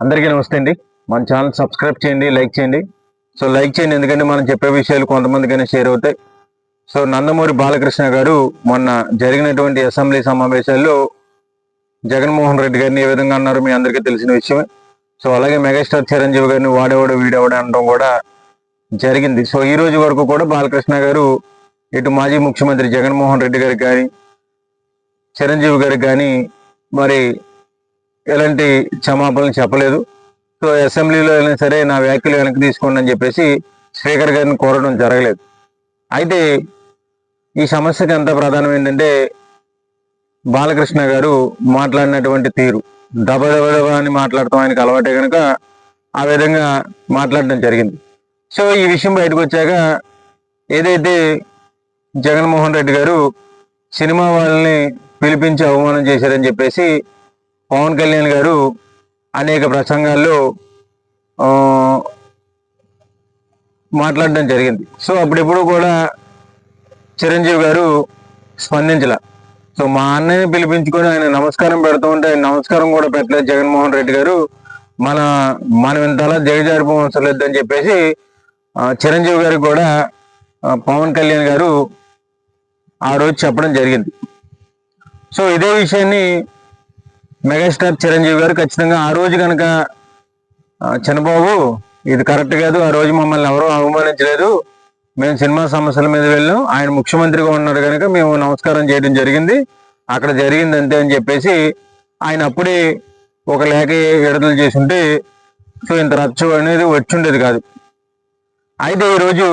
అందరికీ నమస్తే అండి. మన ఛానల్ సబ్స్క్రైబ్ చేయండి లైక్ చేయండి. సో లైక్ చేయండి ఎందుకంటే మనం చెప్పే విషయాలు కొంతమందికైనా షేర్ అవుతాయి. సో నందమూరి బాలకృష్ణ గారు మొన్న జరిగినటువంటి అసెంబ్లీ సమావేశాల్లో జగన్మోహన్ రెడ్డి గారిని ఏ విధంగా అన్నారు మీ అందరికీ తెలిసిన విషయమే. సో అలాగే మెగాస్టార్ చిరంజీవి గారిని వాడేవాడు వీడేవాడు అనడం కూడా జరిగింది. సో ఈ రోజు వరకు కూడా బాలకృష్ణ గారు ఇటు మాజీ ముఖ్యమంత్రి జగన్మోహన్ రెడ్డి గారికి కానీ చిరంజీవి గారికి కానీ మరి ఎలాంటి క్షమాపణలు చెప్పలేదు. సో అసెంబ్లీలో అయినా సరే నా వ్యాఖ్యలు వెనక్కి తీసుకోండి అని చెప్పేసి స్పీకర్ గారిని కోరడం జరగలేదు. అయితే ఈ సమస్యకి ఎంత ప్రధానం ఏంటంటే బాలకృష్ణ గారు మాట్లాడినటువంటి తీరు. దబ అని మాట్లాడతాం ఆయనకు అలవాటే కనుక ఆ విధంగా మాట్లాడడం జరిగింది. సో ఈ విషయం బయటకు వచ్చాక ఏదైతే జగన్మోహన్ రెడ్డి గారు సినిమా వాళ్ళని పిలిపించి అవమానం చేశారని చెప్పేసి పవన్ కళ్యాణ్ గారు అనేక ప్రసంగాల్లో మాట్లాడడం జరిగింది. సో అప్పుడెప్పుడు కూడా చిరంజీవి గారు స్పందించల. సో మా అన్నయ్యని పిలిపించుకొని ఆయన నమస్కారం పెడుతూ ఉంటే ఆయన నమస్కారం కూడా పెట్టలేదు జగన్మోహన్ రెడ్డి గారు. మన మనం ఇంతలా జగజారిపోవడం లేదని చెప్పేసి చిరంజీవి గారికి కూడా పవన్ కళ్యాణ్ గారు ఆ రోజు చెప్పడం జరిగింది. సో ఇదే విషయాన్ని మెగాస్టార్ చిరంజీవి గారు ఖచ్చితంగా ఆ రోజు కనుక చంద్రబాబు ఇది కరెక్ట్ కాదు ఆ రోజు మమ్మల్ని ఎవరూ అవమానించలేదు. మేము సినిమా సమస్యల మీద వెళ్ళాం. ఆయన ముఖ్యమంత్రిగా ఉన్నారు కనుక మేము నమస్కారం చేయడం జరిగింది. అక్కడ జరిగింది అంతే అని చెప్పేసి ఆయన అప్పుడే ఒక లేఖ విడుదల చేసుంటే సో ఇంత రచ్చు అనేది వచ్చుండేది కాదు. అయితే ఈరోజు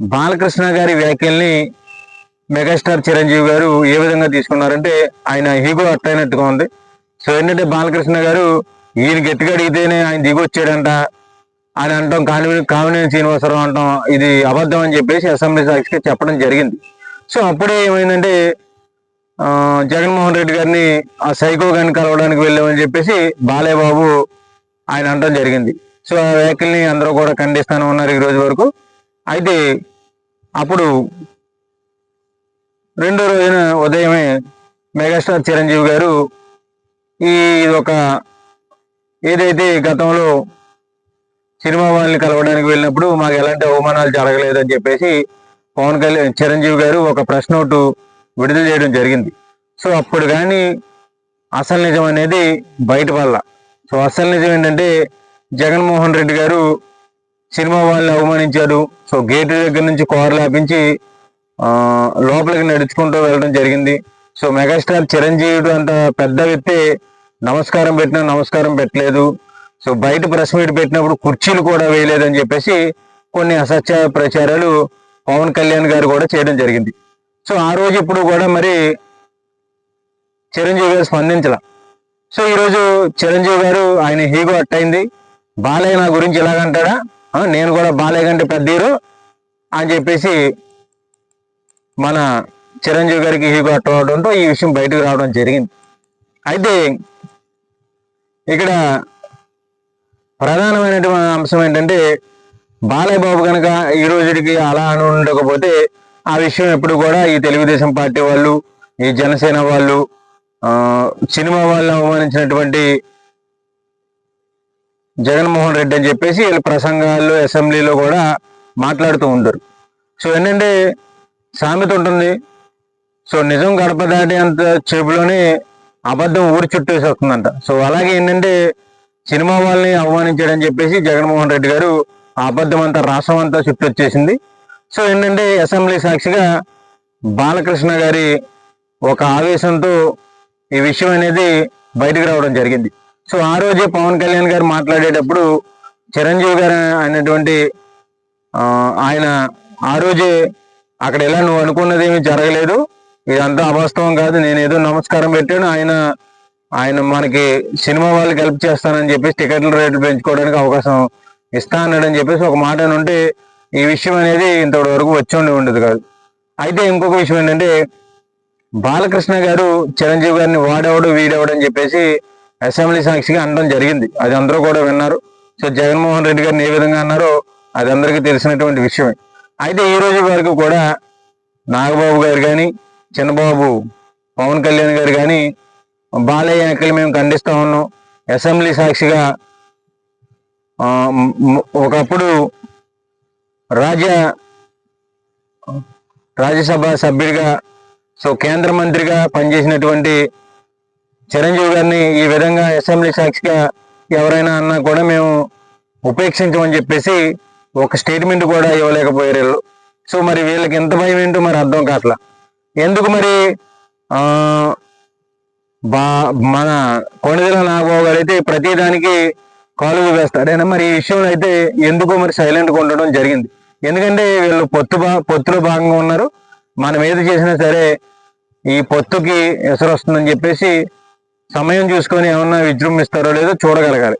బాలకృష్ణ గారి వ్యాఖ్యల్ని మెగాస్టార్ చిరంజీవి గారు ఏ విధంగా తీసుకున్నారంటే ఆయన హీగో అట్టయినట్టుగా ఉంది. సో ఏంటంటే బాలకృష్ణ గారు ఈయన గట్టిగా అడిగితేనే ఆయన దిగొచ్చాడంట. అని అంటాం. కాని కామినేని శ్రీనివాసరావు అంటాం ఇది అబద్ధం అని చెప్పేసి అసెంబ్లీ సాక్షికి చెప్పడం జరిగింది. సో అప్పుడే ఏమైందంటే జగన్మోహన్ రెడ్డి గారిని ఆ సైకో గారిని కలవడానికి వెళ్ళామని చెప్పేసి బాలయ్య బాబు ఆయన అనడం జరిగింది. సో ఆ వ్యాఖ్యల్ని అందరూ కూడా ఖండిస్తాను ఉన్నారు ఈ రోజు వరకు. అయితే అప్పుడు రెండో రోజున ఉదయమే మెగాస్టార్ చిరంజీవి గారు ఈ ఒక ఏదైతే గతంలో సినిమా వాళ్ళని కలవడానికి వెళ్ళినప్పుడు మాకు ఎలాంటి అవమానాలు జరగలేదని చెప్పేసి పవన్ కళ్యాణ్ చిరంజీవి గారు ఒక ప్రశ్న నోటు విడుదల చేయడం జరిగింది. సో అప్పుడు కానీ అసలు నిజం అనేది బయటపడాల. సో అసలు నిజం ఏంటంటే జగన్మోహన్ రెడ్డి గారు సినిమా వాళ్ళని అవమానించాడు. సో గేటు దగ్గర నుంచి కోర ఆపించి లోపలికి నడుచుకుంటూ వెళ్ళడం జరిగింది. సో మెగాస్టార్ చిరంజీవుడు అంత పెద్ద వ్యక్తి నమస్కారం పెట్టినా నమస్కారం పెట్టలేదు. సో బయట ప్రెస్ మీట్ పెట్టినప్పుడు కుర్చీలు కూడా వేయలేదని చెప్పేసి కొన్ని అసత్య ప్రచారాలు పవన్ కళ్యాణ్ గారు కూడా చేయడం జరిగింది. సో ఆ రోజు ఇప్పుడు కూడా మరి చిరంజీవి గారు స్పందించాల. సో ఈరోజు చిరంజీవి గారు ఆయన హీగో అట్టయింది బాలయ్య నా గురించి ఇలాగంటాడా నేను కూడా బాలయ్య కంటే పెద్ద హీరో అని చెప్పేసి మన చిరంజీవి గారికి హీగో అట్టవడంతో ఈ విషయం బయటకు రావడం జరిగింది. అయితే ఇక్కడ ప్రధానమైనటువంటి అంశం ఏంటంటే బాలయ్య బాబు కనుక ఈ రోజుకి అలా అని ఉండకపోతే ఆ విషయం ఎప్పుడు కూడా ఈ తెలుగుదేశం పార్టీ వాళ్ళు ఈ జనసేన వాళ్ళు సినిమా వాళ్ళని అవమానించినటువంటి జగన్మోహన్ రెడ్డి అని చెప్పేసి వీళ్ళ ప్రసంగాల్లో అసెంబ్లీలో కూడా మాట్లాడుతూ ఉంటారు. సో ఏంటంటే సామెత ఉంటుంది సో నిజం గడప దాటి అంత చేపులోనే అబద్ధం ఊరి చుట్టేసి వస్తుందంట సో అలాగే ఏంటంటే సినిమా వాళ్ళని అవమానించాడని చెప్పేసి జగన్మోహన్ రెడ్డి గారు ఆ అబద్ధం అంతా రాసం అంతా చుట్టూ వచ్చేసింది. సో ఏంటంటే అసెంబ్లీ సాక్షిగా బాలకృష్ణ గారి ఒక ఆవేశంతో ఈ విషయం అనేది బయటకు రావడం జరిగింది. సో ఆ రోజే పవన్ కళ్యాణ్ గారు మాట్లాడేటప్పుడు చిరంజీవి గారు అనేటువంటి ఆయన ఆ రోజే అక్కడ ఎలా నువ్వు అనుకున్నది ఏమీ జరగలేదు ఇదంతా అవాస్తవం కాదు. నేను ఏదో నమస్కారం పెట్టాను. ఆయన ఆయన మనకి సినిమా వాళ్ళకి హెల్ప్ చేస్తానని చెప్పేసి టికెట్ల రేట్లు పెంచుకోవడానికి అవకాశం ఇస్తా అన్నాడని చెప్పేసి ఒక మాట ఉంటే ఈ విషయం అనేది ఇంతటి వరకు వచ్చి ఉండి ఉండదు కాదు. అయితే ఇంకొక విషయం ఏంటంటే బాలకృష్ణ గారు చిరంజీవి గారిని వాడేవాడు వీడేవాడు అని చెప్పేసి అసెంబ్లీ సాక్షిగా అనడం జరిగింది. అది అందరూ కూడా విన్నారు. సో జగన్మోహన్ రెడ్డి గారిని ఏ విధంగా అన్నారో అది అందరికీ తెలిసినటువంటి విషయమే. అయితే ఈ రోజు వరకు కూడా నాగబాబు గారు కానీ చిన్నబాబు పవన్ కళ్యాణ్ గారు కానీ బాలయ్య ఎన్నికలు మేము ఖండిస్తూ ఉన్నాం. అసెంబ్లీ సాక్షిగా ఒకప్పుడు రాజ్య రాజ్యసభ సభ్యుడిగా సో కేంద్ర మంత్రిగా పనిచేసినటువంటి చిరంజీవి గారిని ఈ విధంగా అసెంబ్లీ సాక్షిగా ఎవరైనా అన్నా కూడా మేము ఉపేక్షించమని చెప్పేసి ఒక స్టేట్మెంట్ కూడా ఇవ్వలేకపోయారు వీళ్ళు. సో మరి వీళ్ళకి ఎంత భయం ఏంటో మరి అర్థం కావట్లా. ఎందుకు మరి? ఆ బా మన కొణిదెల నాగబాబు గారు అయితే ప్రతి దానికి కాలు వేస్తాడైనా మరి ఈ విషయంలో అయితే ఎందుకో మరి సైలెంట్గా ఉండడం జరిగింది? ఎందుకంటే వీళ్ళు పొత్తు బా పొత్తులో భాగంగా ఉన్నారు. మనం ఏది చేసినా సరే ఈ పొత్తుకి ఎసరు వస్తుందని చెప్పేసి సమయం చూసుకొని ఏమన్నా విజృంభిస్తారో లేదో చూడగలగాలి.